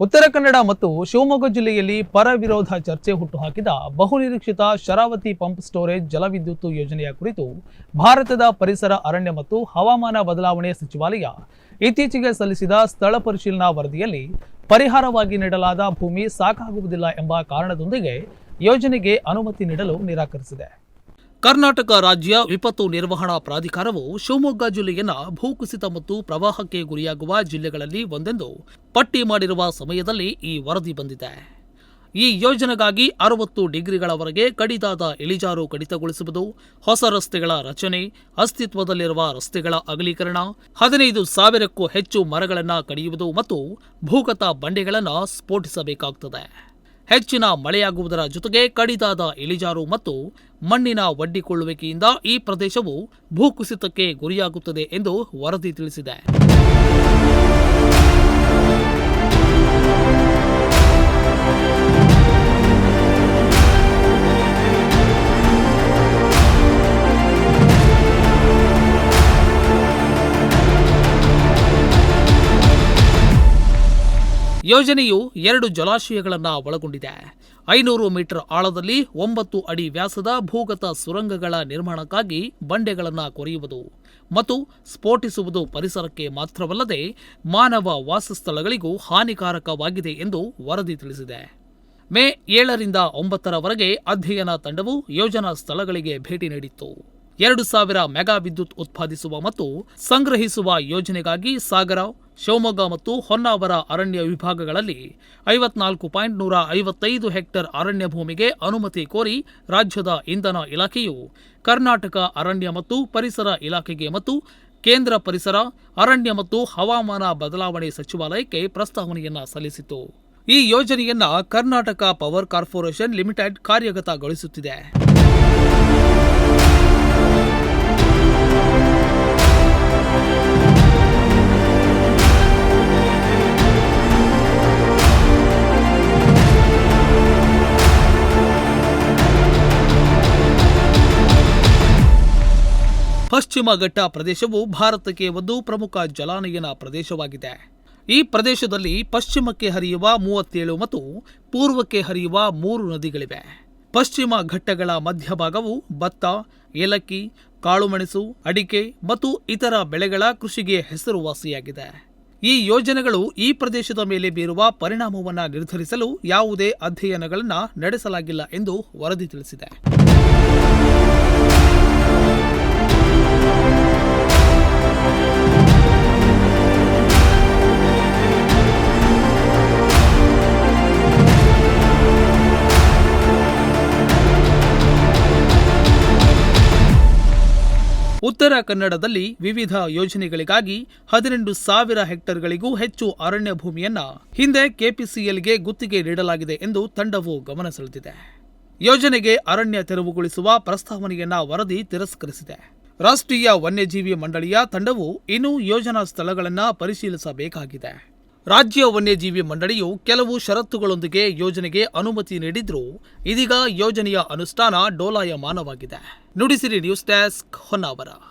ಉತ್ತರ ಕನ್ನಡ ಮತ್ತು ಶಿವಮೊಗ್ಗ ಜಿಲ್ಲೆಯಲ್ಲಿ ಪರ ವಿರೋಧ ಚರ್ಚೆ ಹುಟ್ಟುಹಾಕಿದ ಬಹುನಿರೀಕ್ಷಿತ ಶರಾವತಿ ಪಂಪ್ ಸ್ಟೋರೇಜ್ ಜಲವಿದ್ಯುತ್ ಯೋಜನೆಯ ಕುರಿತು ಭಾರತದ ಪರಿಸರ ಅರಣ್ಯ ಮತ್ತು ಹವಾಮಾನ ಬದಲಾವಣೆ ಸಚಿವಾಲಯ ಇತ್ತೀಚೆಗೆ ಸಲ್ಲಿಸಿದ ಸ್ಥಳ ಪರಿಶೀಲನಾ ವರದಿಯಲ್ಲಿ ಪರಿಹಾರವಾಗಿ ನೀಡಲಾದ ಭೂಮಿ ಸಾಕಾಗುವುದಿಲ್ಲ ಎಂಬ ಕಾರಣದೊಂದಿಗೆ ಯೋಜನೆಗೆ ಅನುಮತಿ ನೀಡಲು ನಿರಾಕರಿಸಿದೆ. ಕರ್ನಾಟಕ ರಾಜ್ಯ ವಿಪತ್ತು ನಿರ್ವಹಣಾ ಪ್ರಾಧಿಕಾರವು ಶಿವಮೊಗ್ಗ ಜಿಲ್ಲೆಯನ್ನ ಭೂಕುಸಿತ ಮತ್ತು ಪ್ರವಾಹಕ್ಕೆ ಗುರಿಯಾಗುವ ಜಿಲ್ಲೆಗಳಲ್ಲಿ ಒಂದೆಂದು ಪಟ್ಟಿ ಮಾಡಿರುವ ಸಮಯದಲ್ಲಿ ಈ ವರದಿ ಬಂದಿದೆ. ಈ ಯೋಜನೆಗಾಗಿ ಅರವತ್ತು ಡಿಗ್ರಿಗಳವರೆಗೆ ಕಡಿದಾದ ಇಳಿಜಾರು ಕಡಿತಗೊಳಿಸುವುದು, ಹೊಸ ರಸ್ತೆಗಳ ರಚನೆ, ಅಸ್ತಿತ್ವದಲ್ಲಿರುವ ರಸ್ತೆಗಳ ಅಗಲೀಕರಣ, ಹದಿನೈದು ಸಾವಿರಕ್ಕೂ ಹೆಚ್ಚು ಮರಗಳನ್ನು ಕಡಿಯುವುದು ಮತ್ತು ಭೂಗತ ಬಂಡೆಗಳನ್ನು ಸ್ಫೋಟಿಸಬೇಕಾಗುತ್ತದೆ ಹೆಚ್ಚಿನ ಮಳೆಯಾಗುವುದರ ಜೊತೆಗೆ ಕಡಿದಾದ ಇಳಿಜಾರು ಮತ್ತು ಮಣ್ಣಿನ ಒಡ್ಡಿಕೊಳ್ಳುವಿಕೆಯಿಂದ ಈ ಪ್ರದೇಶವು ಭೂಕುಸಿತಕ್ಕೆ ಗುರಿಯಾಗುತ್ತದೆ ಎಂದು ವರದಿ ತಿಳಿಸಿದೆ. ಯೋಜನೆಯು ಎರಡು ಜಲಾಶಯಗಳನ್ನು ಒಳಗೊಂಡಿದೆ. ಐನೂರು ಮೀಟರ್ ಆಳದಲ್ಲಿ ಒಂಬತ್ತು ಅಡಿ ವ್ಯಾಸದ ಭೂಗತ ಸುರಂಗಗಳ ನಿರ್ಮಾಣಕ್ಕಾಗಿ ಬಂಡೆಗಳನ್ನು ಕೊರೆಯುವುದು ಮತ್ತು ಸ್ಫೋಟಿಸುವುದು ಪರಿಸರಕ್ಕೆ ಮಾತ್ರವಲ್ಲದೆ ಮಾನವ ವಾಸಸ್ಥಳಗಳಿಗೂ ಹಾನಿಕಾರಕವಾಗಿದೆ ಎಂದು ವರದಿ ತಿಳಿಸಿದೆ. ಮೇ ಏಳರಿಂದ ಒಂಬತ್ತರವರೆಗೆ ಅಧ್ಯಯನ ತಂಡವು ಯೋಜನಾ ಸ್ಥಳಗಳಿಗೆ ಭೇಟಿ ನೀಡಿತ್ತು. ಎರಡು ಸಾವಿರ ಮೆಗಾ ವಿದ್ಯುತ್ ಉತ್ಪಾದಿಸುವ ಮತ್ತು ಸಂಗ್ರಹಿಸುವ ಯೋಜನೆಗಾಗಿ ಸಾಗರ, ಶಿವಮೊಗ್ಗ ಮತ್ತು ಹೊನ್ನಾವರ ಅರಣ್ಯ ವಿಭಾಗಗಳಲ್ಲಿ ಐವತ್ನಾಲ್ಕು ಪಾಯಿಂಟ್ ನೂರ ಐವತ್ತೈದು ಹೆಕ್ಟೇರ್ ಅರಣ್ಯ ಭೂಮಿಗೆ ಅನುಮತಿ ಕೋರಿ ರಾಜ್ಯದ ಇಂಧನ ಇಲಾಖೆಯು ಕರ್ನಾಟಕ ಅರಣ್ಯ ಮತ್ತು ಪರಿಸರ ಇಲಾಖೆಗೆ ಮತ್ತು ಕೇಂದ್ರ ಪರಿಸರ, ಅರಣ್ಯ ಮತ್ತು ಹವಾಮಾನ ಬದಲಾವಣೆ ಸಚಿವಾಲಯಕ್ಕೆ ಪ್ರಸ್ತಾವನೆಯನ್ನು ಸಲ್ಲಿಸಿತು. ಈ ಯೋಜನೆಯನ್ನ ಕರ್ನಾಟಕ ಪವರ್ ಕಾರ್ಪೊರೇಷನ್ ಲಿಮಿಟೆಡ್ ಕಾರ್ಯಗತಗೊಳಿಸುತ್ತಿದೆ. ಪಶ್ಚಿಮ ಘಟ್ಟ ಪ್ರದೇಶವು ಭಾರತಕ್ಕೆ ಒಂದು ಪ್ರಮುಖ ಜಲಾನಯನ ಪ್ರದೇಶವಾಗಿದೆ. ಈ ಪ್ರದೇಶದಲ್ಲಿ ಪಶ್ಚಿಮಕ್ಕೆ ಹರಿಯುವ ಮೂವತ್ತೇಳು ಮತ್ತು ಪೂರ್ವಕ್ಕೆ ಹರಿಯುವ ಮೂರು ನದಿಗಳಿವೆ. ಪಶ್ಚಿಮ ಘಟ್ಟಗಳ ಮಧ್ಯಭಾಗವು ಭತ್ತ, ಏಲಕ್ಕಿ, ಕಾಳುಮೆಣಸು, ಅಡಿಕೆ ಮತ್ತು ಇತರ ಬೆಳೆಗಳ ಕೃಷಿಗೆ ಹೆಸರುವಾಸಿಯಾಗಿದೆ. ಈ ಯೋಜನೆಗಳು ಈ ಪ್ರದೇಶದ ಮೇಲೆ ಬೀರುವ ಪರಿಣಾಮವನ್ನು ನಿರ್ಧರಿಸಲು ಯಾವುದೇ ಅಧ್ಯಯನಗಳನ್ನು ನಡೆಸಲಾಗಿಲ್ಲ ಎಂದು ವರದಿ ತಿಳಿಸಿದೆ. ಉತ್ತರ ಕನ್ನಡದಲ್ಲಿ ವಿವಿಧ ಯೋಜನೆಗಳಿಗಾಗಿ ಹದಿನೆಂಟು ಸಾವಿರ ಹೆಕ್ಟರ್ಗಳಿಗೂ ಹೆಚ್ಚು ಅರಣ್ಯ ಭೂಮಿಯನ್ನ ಹಿಂದೆ ಕೆಪಿಸಿಎಲ್ಗೆ ಗುತ್ತಿಗೆ ನೀಡಲಾಗಿದೆ ಎಂದು ತಂಡವು ಗಮನ ಸೆಳೆದಿದೆ. ಯೋಜನೆಗೆ ಅರಣ್ಯ ತೆರವುಗೊಳಿಸುವ ಪ್ರಸ್ತಾವನೆಯನ್ನ ವರದಿ ತಿರಸ್ಕರಿಸಿದೆ. ರಾಷ್ಟ್ರೀಯ ವನ್ಯಜೀವಿ ಮಂಡಳಿಯ ತಂಡವು ಇನ್ನೂ ಯೋಜನಾ ಸ್ಥಳಗಳನ್ನು ಪರಿಶೀಲಿಸಬೇಕಾಗಿದೆ. ರಾಜ್ಯ ವನ್ಯಜೀವಿ ಮಂಡಳಿಯು ಕೆಲವು ಷರತ್ತುಗಳೊಂದಿಗೆ ಯೋಜನೆಗೆ ಅನುಮತಿ ನೀಡಿದ್ರೂ ಇದೀಗ ಯೋಜನೆಯ ಅನುಷ್ಠಾನ ಡೋಲಾಯಮಾನವಾಗಿದೆ. Nudisiri news desk Honnavar.